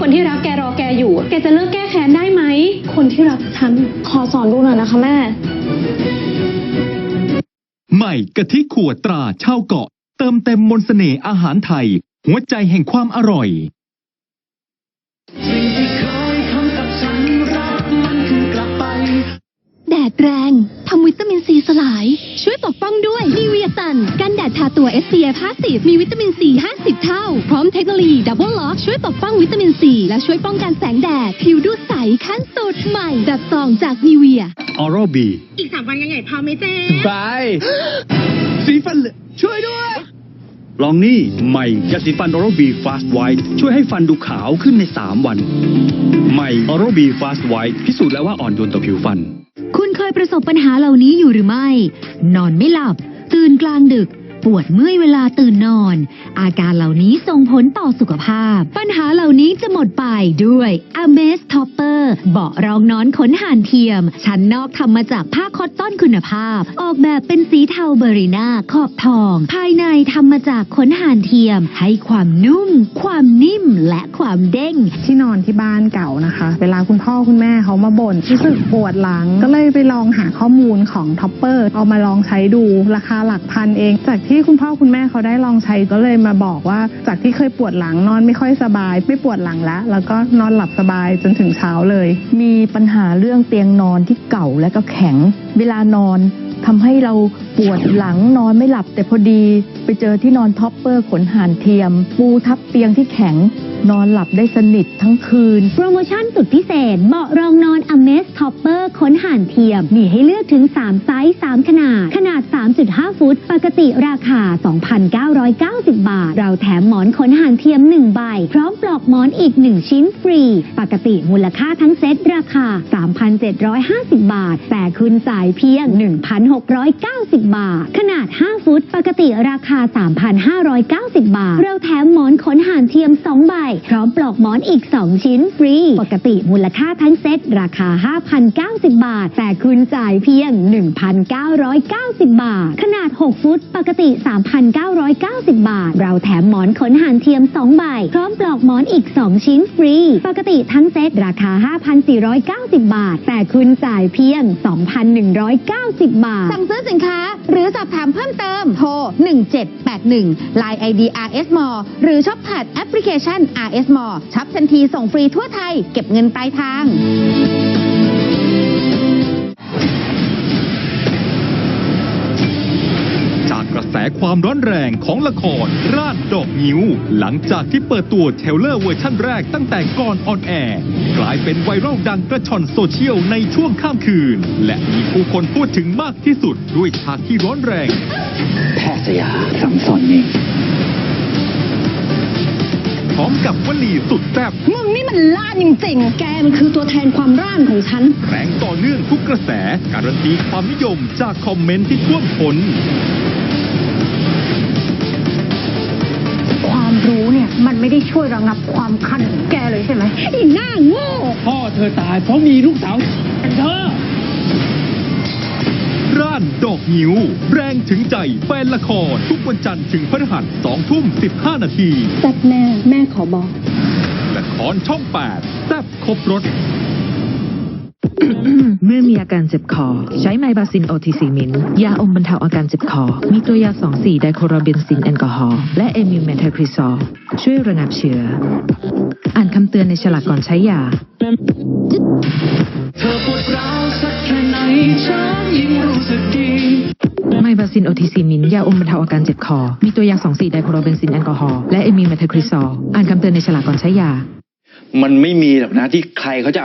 คนที่รักแกรอแกอยู่ แกจะเลิกแก้แค้นได้ไหม คนที่รักฉันขอสอนดูหน่อยนะคะแม่ ใหม่กะทิขวดตราเช่าวเกาะ เติมเต็มมนต์เสน่ห์อาหารไทย หัวใจแห่งความอร่อยสิ่งที่เคยทำกับฉันรักมันคือกลับไปแดดแรงทำวิตามินซีสลาย ช่วยปกป้องด้วย ตัว SPF 50 มีวิตามินซี 50 เท่า พร้อมเทคโนโลยีดับเบิลล็อกช่วยปกป้องวิตามินซี และช่วยป้องกันแสงแดด ผิวดูใสขั้นสุดใหม่ แบบซองจากนีเวียออร b บีอีกสามวันยังไงพอไหมเจ๊บายสีฟันเหลืองช่วยด้วย ลองนี่ใหม่ยาสีฟันออโรบีฟาสต์ไวท์ช่วยให้ฟันดูขาวขึ้นใน 3 วัน ใหม่ออโรบีฟาสต์ไวท์พิสูจน์แล้วว่าอ่อนโยนต่อผิวฟัน คุณเคยประสบปัญหาเหล่านี้อยู่หรือไม่ นอนไม่หลับ ตื่นกลางดึก ปวดเมื่อยเวลาตื่นนอน อาการเหล่านี้ส่งผลต่อสุขภาพ ปัญหาเหล่านี้จะหมดไปด้วย a m a z Topper เบาะรองนอนขนห่านเทียม ชั้นนอกทำมาจากผ้าคอตตอนคุณภาพ ออกแบบเป็นสีเทาเบอรีนาขอบทอง ภายในทำมาจากขนห่านเทียม ให้ความนุ่ม ความนิ่มและ ความเด้ง ที่นอนที่บ้านเก่านะคะ เวลาคุณพ่อคุณแม่เขามาบ่นรู้สึกปวดหลัง ก็เลยไปลองหาข้อมูลของท็อปเปอร์เอามาลองใช้ดูราคาหลักพันเอง จากที่คุณพ่อคุณแม่เขาได้ลองใช้ก็เลยมาบอกว่า จากที่เคยปวดหลังนอนไม่ค่อยสบาย ไม่ปวดหลังแล้ว แล้วก็นอนหลับสบายจนถึงเช้าเลย มีปัญหาเรื่องเตียงนอนที่เก่าและก็แข็ง เวลานอนทำให้เราปวดหลังนอนไม่หลับแต่พอดี ไปเจอที่นอนท็อปเปอร์ขนห่านเทียม ปูทับเตียงที่แข็ง นอนหลับได้สนิททั้งคืน โปรโมชั่นสุดพิเศษ เบาะรองนอน a m e z Topper ค้นห่านเทียม มีให้เลือกถึง 3 ไซส์ 3 ขนาด ขนาด 3.5 ฟุต ปกติราคา 2,990 บาท เราแถมหมอนขนห่านเทียม 1 ใบ พร้อมปลอกหมอนอีก 1 ชิ้นฟรี ปกติมูลค่าทั้งเซ็ตราคา 3,750 บาท แต่คุณจ่ายเพียง 1,690 บาท ขนาด 5 ฟุต ปกติราคา 3,590 บาท เราแถมหมอนขนห่านเทียม 2 ใบ พร้อมปลอกหมอนอีก 2 ชิ้นฟรี ปกติมูลค่าทั้งเซ็ตราคา 5,090 บาท แต่คุณจ่ายเพียง 1,990 บาท ขนาด 6 ฟุต ปกติ 3,990 บาท เราแถมหมอนขนห่านเทียม 2 ใบ พร้อมปลอกหมอนอีก 2 ชิ้นฟรี ปกติทั้งเซตราคา 5,490 บาท แต่คุณจ่ายเพียง 2,190 บาท สั่งซื้อสินค้า หรือสอบถามเพิ่มเติม โทร 1781 Line ID RS Mall หรือช็อปผ่านแอปพลิเคชัน RS Mall ช็อปทันทีส่งฟรีทั่วไทย เก็บเงินปลายทาง ความร้อนแรงของละครราดดอกงิ้ว หลังจากที่เปิดตัวเทรลเลอร์เวอร์ชั่นแรกตั้งแต่ก่อนออนแอร์กลายเป็นไวรัลดังกระชอนโซเชียลในช่วงข้ามคืน และมีผู้คนพูดถึงมากที่สุดด้วยฉากที่ร้อนแรง แพทย์ยาสังสอนเองพร้อมกับวลีสุดแซ่บมึงนี่มันล่าจริงๆ แกมันคือตัวแทนความร่านของฉัน แรงต่อเนื่องทุกกระแส การันตีความนิยมจากคอมเมนต์ที่ท่วมท้น ความรู้เนี่ย มันไม่ได้ช่วยระงับความคันของแกเลยใช่ไหมอีหน้าโง่ พ่อเธอตายเพราะมีลูกสาวเธอร่านดอกหิวแรงถึงใจแฟนละคร ทุกวันจันทร์ถึงพฤหัสสองทุ่มสิบห้านาที แซ่บแม่แม่ขอบอก ละครช่อง 8 แซ่บครบรถ เมื่อมีอาการเจ็บคอ ใช้ไมบาซินโอทีซีมิน ยาอมบรรเทาอาการเจ็บคอ มีตัวยา 2,4 ไดโคโรเบนซินแอลกอฮอล์และเอมิลเมทาคริซอลช่วยระงับเชื้อ อ่านคำเตือนในฉลากก่อนใช้ยา เธอปวดร้าวสักแค่ไหนฉันยิ่งรู้สึกดีไมบาซินโอทีซีมิน ยาอมบรรเทาอาการเจ็บคอ มีตัวยา 2,4 ไดโคโรเบนซินแอลกอฮอล์และเอมิลเมทาคริซอลอ่านคำเตือนในฉลากก่อนใช้ยา มันไม่มีหรอกนะที่ใครเขาจะเอา